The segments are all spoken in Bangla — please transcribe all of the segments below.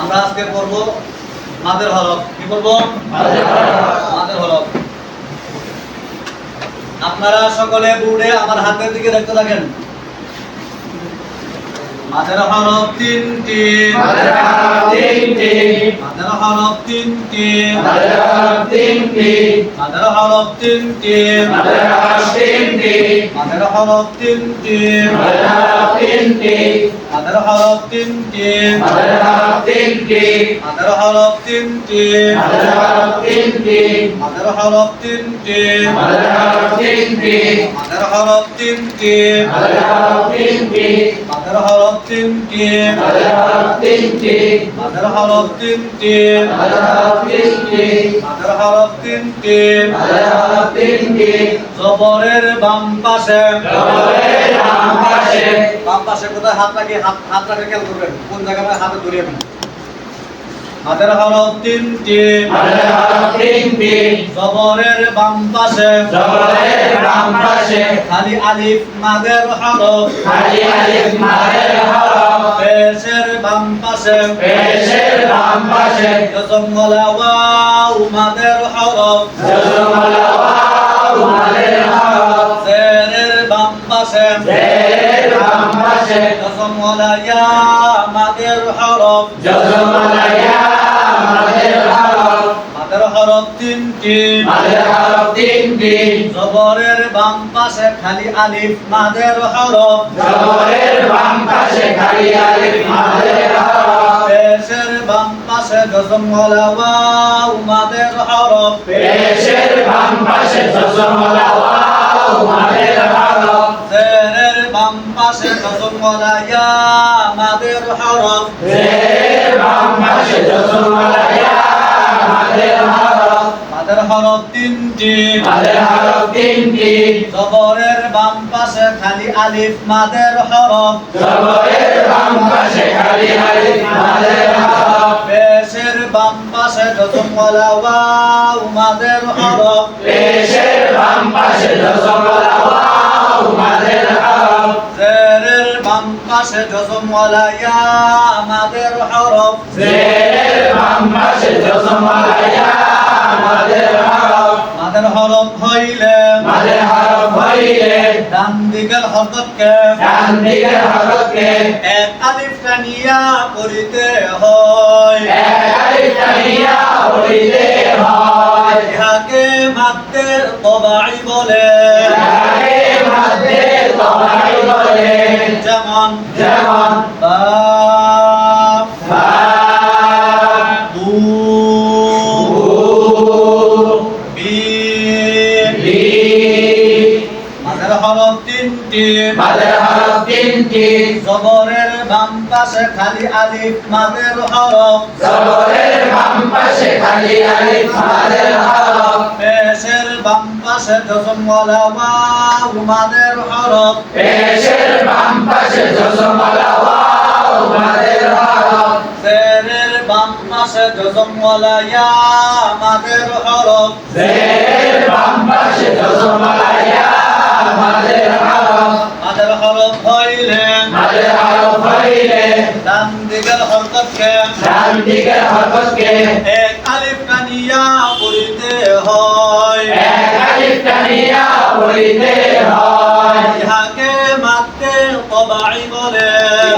আমরা আজকে করব মাদের হরফ কি বলব মাদের হরফ আপনারা সকলে বোর্ডে আমার হাতের দিকে দেখতে থাকেন। মাদের হরফ তিনটি মাদের হরফ তিনটি মাদের হরফ তিনটি মাদের হরফ তিনটি মাদের হরফ তিনটি মাদের হরফ তিনটি মাদের হরফ তিনটি মাদের হরফ তিনটি মাদের হরফ তিনটি মাদের হরফ তিনটি মাদের হরফ তিনটি মাদের হরফ তিনটি মাদের হরফ তিনটি মাদের হরফ তিনটি মাদের হরফ তিনটি মাদের হরফ তিনটি মাদের হরফ জবরের বাম পাশে। বাম পাশে কোথায়? হাত রাখি, হাত রাখে খেয়াল করবেন। কোন জায়গায় হাতে ধরিয়েবেন মাদের হরফ তিনটি। হরফ তিনটি। জবরের বাম পাশে। জবরের বাম পাশে। খালি আলিফ মাদের হরফ খালি আলিফ মাদের হরফ পেশের বাম পাশে। পেশের বাম পাশে। জঙ্গলা ওয়াও মাদের হরফ জজমলা ওয়াও মাদের হরফ জেরের বাম পাশে। জেরের বাম পাশে। জঙ্গলা ইয়া মাদের হরফ জজমলা ইয়া তিনটি জবরের বাম পাশে খালি আলিফ মাদের হরফ। জবরের বাম পাশে খালি আলিফ মাদের হরফ। পেশের বাম পাশে জঙ্গলা ওয়াও মাদের হরফ। পেশের বাম পাশে জজমলা ওয়াও মাদের হরফ। জেরের বাম পাশে জঙ্গলা ইয়া মাদের হরফ। জেরের বাম পাশে হরফ তিনটি মাদের হরফ তিনটি জবরের বাম পাশে খালি আলিফ মাদের হরফ। জবরের বাম পাশে খালি আলিফ মাদের হরফ। পেশের বাম পাশে জঙ্গলা ওয়াও মাদের হরফ। পেশের বাম পাশে জজমলা ওয়াও মাদের হরফ। জেরের বাম পাশে জঙ্গলা ইয়া মাদের হরফ। জেরের বাম পাশে জজমলা ইয়া মাদের হরফ মাদের হরফ হইলে। মাদের হরফ হইলে। ডান দিকের হরকতকে। ডান দিকের হরফকে এক আলিফ টানিয়া করিতে হয়। এক আলিফ টানিয়া পড়িতে হয়। ইহাকে মাদ্দে তবাই বলে। ইহাকে বাম পাশে খালি আলিফ মাদের হরফ। জবরের বাম পাশে খালি আলিফ মাদের হরফ। পেশের বাম পাশে জজমলা ওয়াও মাদের হরফ। পেশের বাম পাশে জজমলা ওয়াও মাদের হরফ। জেরের বাম পাশে জজমলা ইয়া মাদের হরফ। জেরের বাম পাশে জজমলা ইয়া মাদের হরফ। মাদের হরফ হইলে মাদের ডান দিকের হরকতকে ডান দিকের হরফকে এক আলিফ কানিয়া পড়িতে হয়। এক আলিফ পড়িতে হয়। ইহাকে মাত্তে তবাই বলে।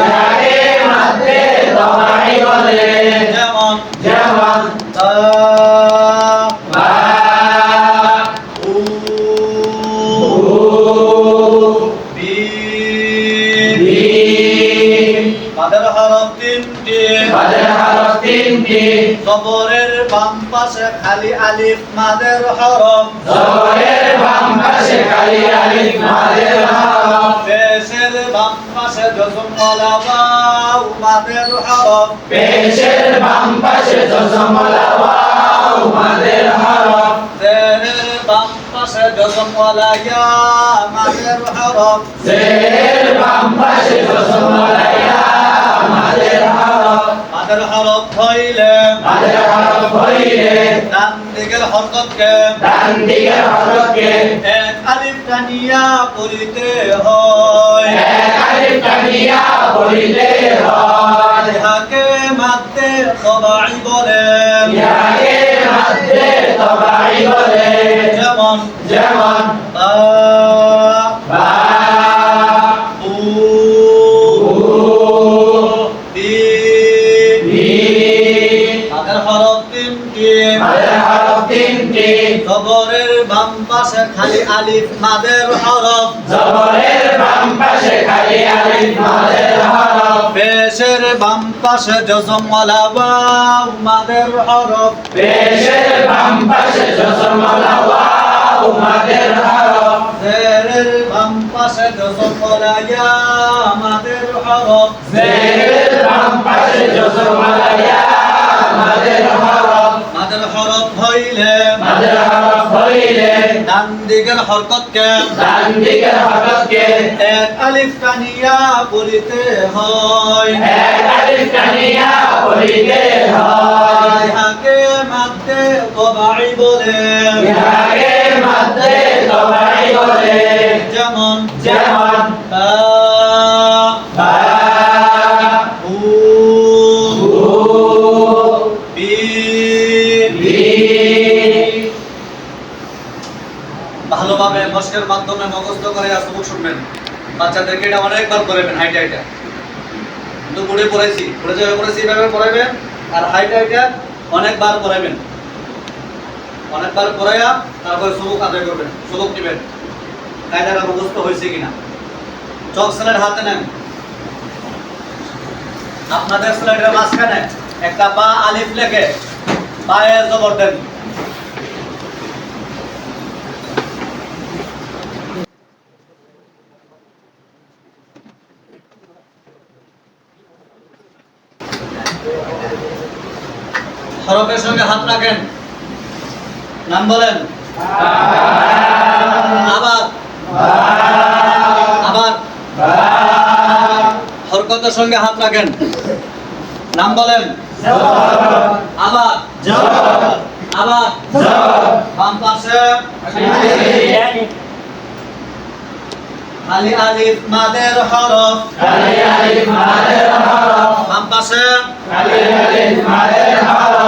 ইহাকে মাঝে তবাই বলে। যেমন যেমন পাশে খালি আলিফ মাদের হরফ জবরের বাম পাশে খালি আলিফ মাদের হরফ পেশের বাম পাশে জজমলা ওয়াও মাদের হরফ পেশের বাম পাশে জজমলা ওয়াও মাদের হরফ জেরের বাম পাশে জজমলা ইয়া মাদের হরফ জেরের বাম পাশে জজমলা ইয়া মাদের হরফ মাদের হরফ মাদের হরফ হইলে ডান দিকের হরকতকে ডান দিকের হরফকে এক আলিফ টানিয়া পড়িতে হয়। এক আলিফ টানিয়া পড়িতে হয়। ইহাকে তবাই বলে। যেমন যেমন আলিফ মাদের হরফ। জবরের বাম পাশে খালি আলিফ মাদের হরফ। পেশের বাম পাশে জজমওয়ালা ওয়াও মাদের হরফ। পেশের বাম পাশে জসমলা ওয়াও মাদের হরফ। জেরের বাম পাশে জজমওয়ালা ইয়া মাদের হরফ। জেরের বাম পাশে জসমলা ইয়া মাদের হরফ। মাদের হরফ হইলে মাদের হরফ হইলে ডান দিকের হরকতকে ডান দিকের কে? এক আলিফ কানিয়া বলিতে হয়। এক আলিফ কানিয়া বলিতে হয়। ইহাকে মাদ্দে তবাই বলে। ইহাকে মাতে তবাই বলে। ভালোভাবে মাধ্যমে মগস্থ করে আর সবক শুনবেন। বাচ্চাদেরকে এটা অনেকবার করাবেন, হাইট হাইটা। কিন্তু পড়ে পড়াইছি, পড়ে যাবে পড়েছি এইভাবে পড়াবেন আর হাইট হাইটা অনেকবার পড়াবেন অনেকবার পড়াইয়া তারপরে সবক আদায় করবেন সবক নেবেন কায়দাটা মুখস্থ হয়েছে কিনা। চক স্যালাড হাতে নেন। আপনাদের স্লাইডের মাঝখানে একটা বা আলিফ লেখে পায়ে জবর দেন। হরফের সঙ্গে হাত রাখেন। নাম বলেন? আবার আবার হরকতের সঙ্গে হাত রাখেন। নাম বলেন? আবার আবার বাম পাশে। খালি আলিফ মাদের হরফ। খালি আলিফ মাদের হরফ বাম পাশে। আলিফ মাদের হরফ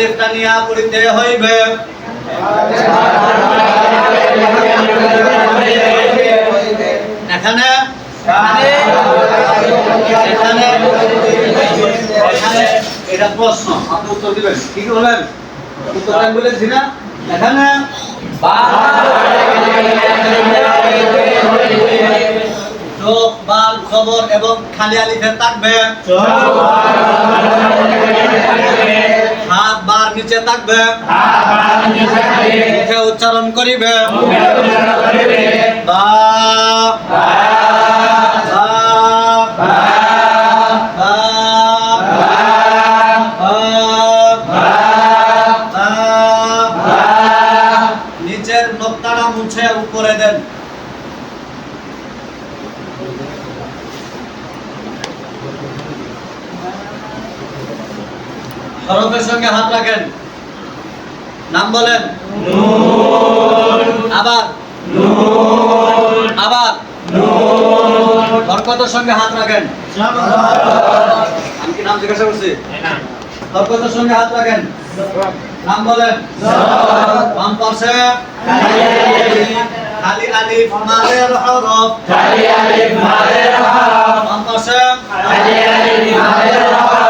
আলিফ টানিয়া পড়িতে হইবে। এখানে? এটা প্রশ্ন, আপনি উত্তর দিবেন। কি বলেন? উত্তর বলেছি না। এখানে চোখ খবর এবং খালি আলিফে থাকবে। হাত বার নিচে থাকবে। মুখে উচ্চারণ করিবে। বা বা বা বা নিচের নোক্তাটা মুছে উপরে দেন হরফের সঙ্গে হাত রাখেন। নাম বলেন। আবার। আবার। হরকতের সঙ্গে হাত রাখেন। আমি কি নাম জিজ্ঞাসা করছি? হরকতের সঙ্গে হাত রাখেন। নাম বলেন। বাম পাশে। খালি আলিফ। মাদের হরফ। খালি আলিফ মাদের হরফ। বাম পাশে। খালি আলিফ মাদের হরফ।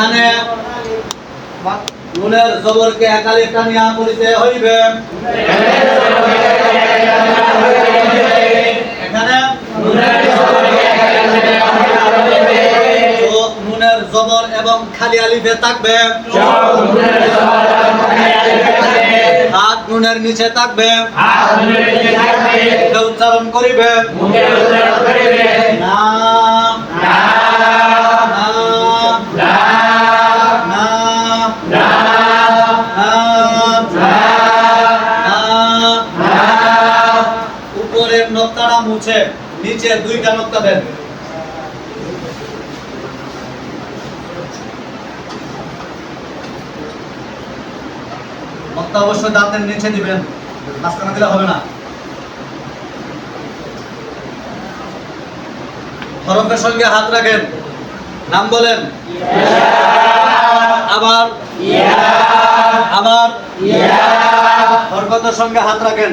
এখানে নুনের জবরকে এক আলিফ টানিয়া পড়িতে হইবে। এখানে নুনের জবর এবং খালি আলিফে থাকবে হাত নুনের নিচে থাকবে উচ্চারণ করিবে। মুখে মুছে নিচে দুইটা নক্তা দেন। নক্তা অবশ্যই দাঁতের নিচে দিবেন, মাঝখানে দিলে হবে না। হরফের সঙ্গে হাত রাখেন, নাম বলেন। আবার। আবার। হরকতের সঙ্গে হাত রাখেন।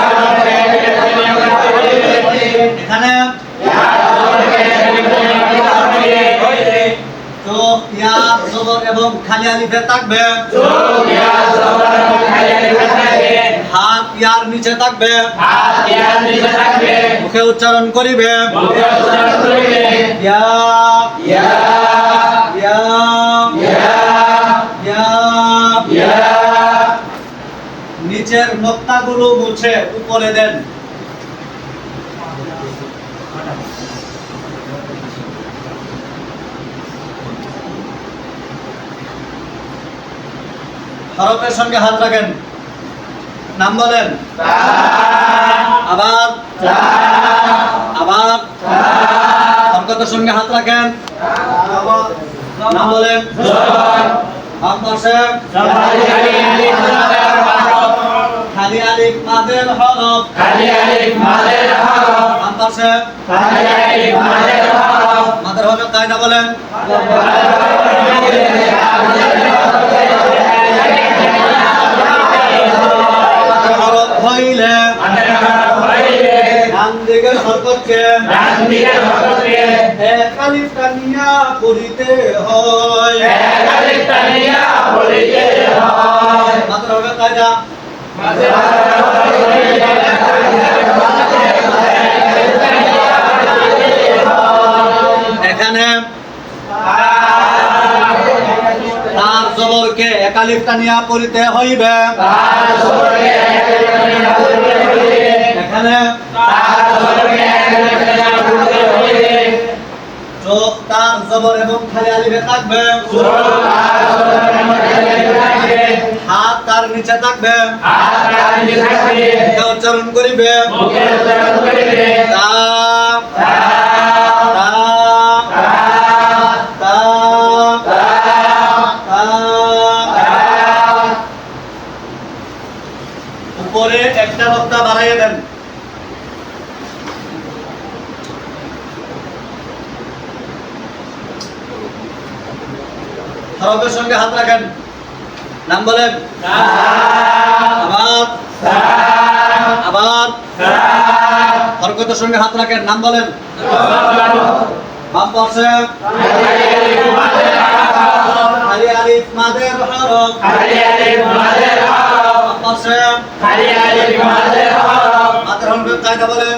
জবর এবং খালি আলিফে থাকবে। হাত ইয়ার নিচে থাকবে। মুখে উচ্চারণ করিবে। নিচের নোক্তাগুলো মুছে, উপরে দেন। হরফের সঙ্গে হাত রাখেন। নাম বলেন। আবার। আবার। হরকতের সঙ্গে হাত রাখেন। নাম বলেন। খালি মাদের হরফ কায়দা বলেন। কে ডান তানিয়া পড়িতে হয়। এক তানিয়া পড়িতে হয়। মাত্র হবে কাজা একালিফ টানিয়া পড়িতে হইবে। এখানে চোখ তার জবর এবং খালি থাকবে। হাত তার নিচে থাকবে। উচ্চারণ করিবে। তা হরফের সঙ্গে হাত রাখেন। নাম বলেন। আবার আবার হরকতের সঙ্গে হাত রাখেন। নাম বলেন। বাম হরফের কায়দা বলেন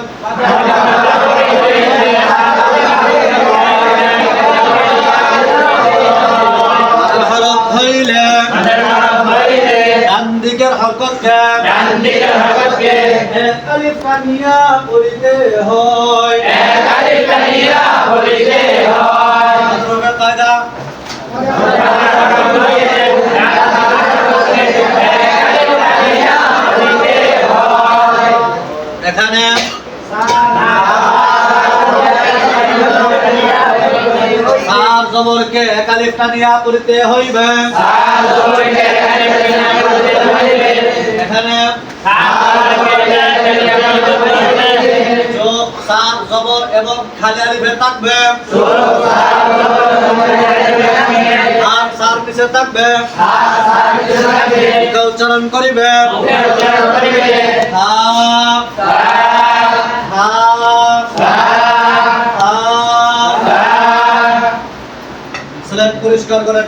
হরকতকে ডান দিকের হরফকে এক আলিফ কানিয়া পড়িতে হয়। এক আলিফ হয়। কায়দা এখানে সার জবরকে এক টানিয়া পড়িতে হইবে জবরকে বলিতে হইবে। এখানে সার জবর এবং খালি আলিফে থাকবে। আর সার নিচে থাকবে। উচ্চারণ করিবে। পরিষ্কার করেন।